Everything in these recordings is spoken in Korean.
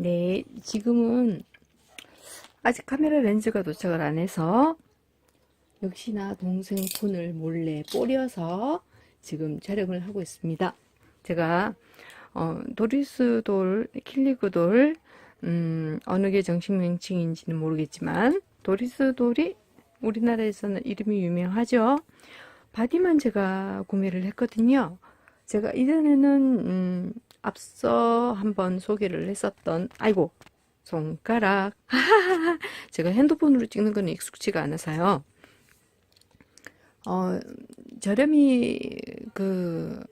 네, 지금은 아직 카메라 렌즈가 도착을 안 해서 역시나 동생 폰을 몰래 뿌려서 지금 촬영을 하고 있습니다. 제가 어, 도리스돌, 킬리그돌, 음, 어느 게 정식 명칭인지는 모르겠지만 도리스돌이 우리나라에서는 이름이 유명하죠. 바디만 제가 구매를 했거든요. 제가 이전에는 음, 앞서 한번 소개를 했었던 아이고 손가락 제가 핸드폰으로 찍는 건 익숙치가 않아서요. 어, 저렴이 그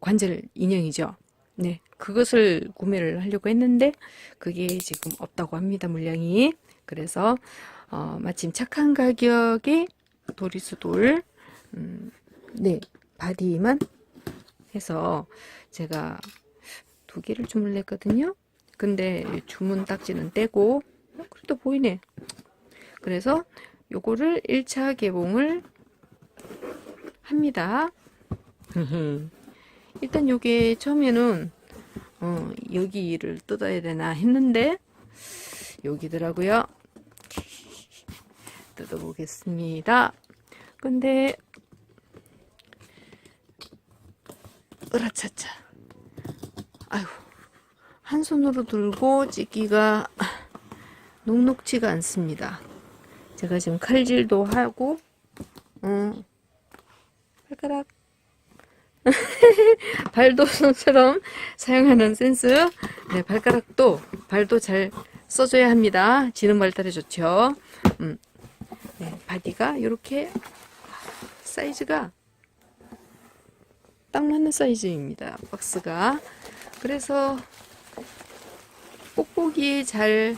관절 인형이죠. 네, 그것을 구매를 하려고 했는데 그게 지금 없다고 합니다. 물량이. 그래서 어, 마침 착한 가격에 도리수돌 음, 네, 바디만 해서 제가 두 개를 주문을 했거든요. 근데 주문 딱지는 떼고 어, 그래도 보이네. 그래서 요거를 1차 개봉을 합니다. 일단 요게 처음에는 어, 여기를 뜯어야 되나 했는데 여기더라고요. 뜯어보겠습니다. 근데 으라차차 아이고 한 손으로 들고 찍기가 녹록지가 않습니다. 제가 지금 칼질도 하고 어, 발가락 발도 손처럼 사용하는 센스 네, 발가락도 발도 잘 써줘야 합니다. 지능 발달에 좋죠. 음, 네, 바디가 이렇게 사이즈가 딱 맞는 사이즈입니다. 박스가. 그래서 뽁뽁이 잘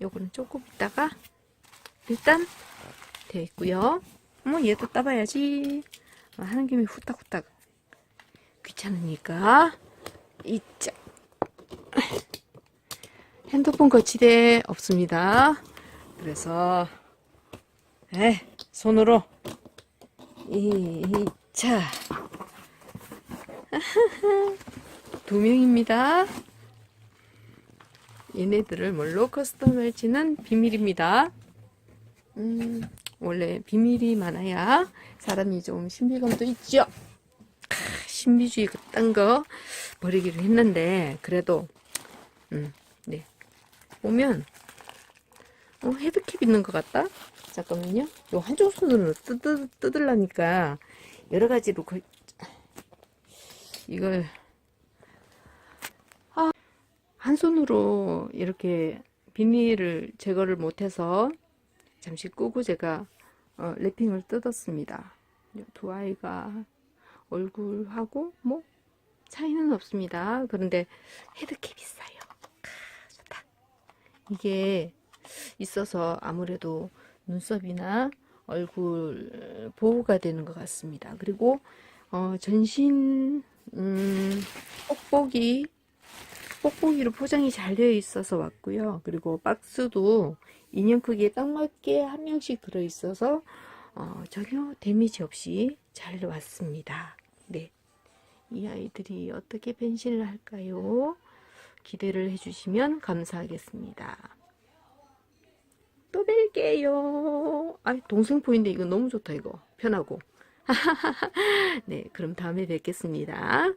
요거는 조금 있다가 일단 되어 있고요. 뭐 얘도 따봐야지. 아, 하는 김에 후딱후딱 귀찮으니까 이자 핸드폰 거치대 없습니다. 그래서 에 손으로 이 자 두 명입니다. 얘네들을 뭘로 커스텀할지는 비밀입니다. 음, 원래 비밀이 많아야 사람이 좀 신비감도 있죠. 크, 신비주의 그딴 거 버리기로 했는데 그래도 음, 네 보면 어, 헤드캡 있는 것 같다. 잠깐만요. 요 한쪽 손으로 뜯, 뜯으려니까 여러 가지로 그 이걸 아, 한 손으로 이렇게 비닐을 제거를 못해서 잠시 끄고 제가 어, 랩핑을 뜯었습니다. 두 아이가 얼굴하고 뭐 차이는 없습니다. 그런데 헤드캡이 있어요. 아, 좋다. 이게 있어서 아무래도 눈썹이나 얼굴 보호가 되는 것 같습니다. 그리고 어, 전신 음, 뽁뽁이 뽁뽁이로 포장이 잘 되어 있어서 왔고요. 그리고 박스도 인형 크기에 딱 맞게 한 명씩 들어 있어서 어, 전혀 데미지 없이 잘 왔습니다. 네. 이 아이들이 어떻게 변신을 할까요? 기대를 해주시면 감사하겠습니다. 또 뵐게요. 아, 동생 포인데 이거 너무 좋다, 이거. 편하고. 네, 그럼 다음에 뵙겠습니다.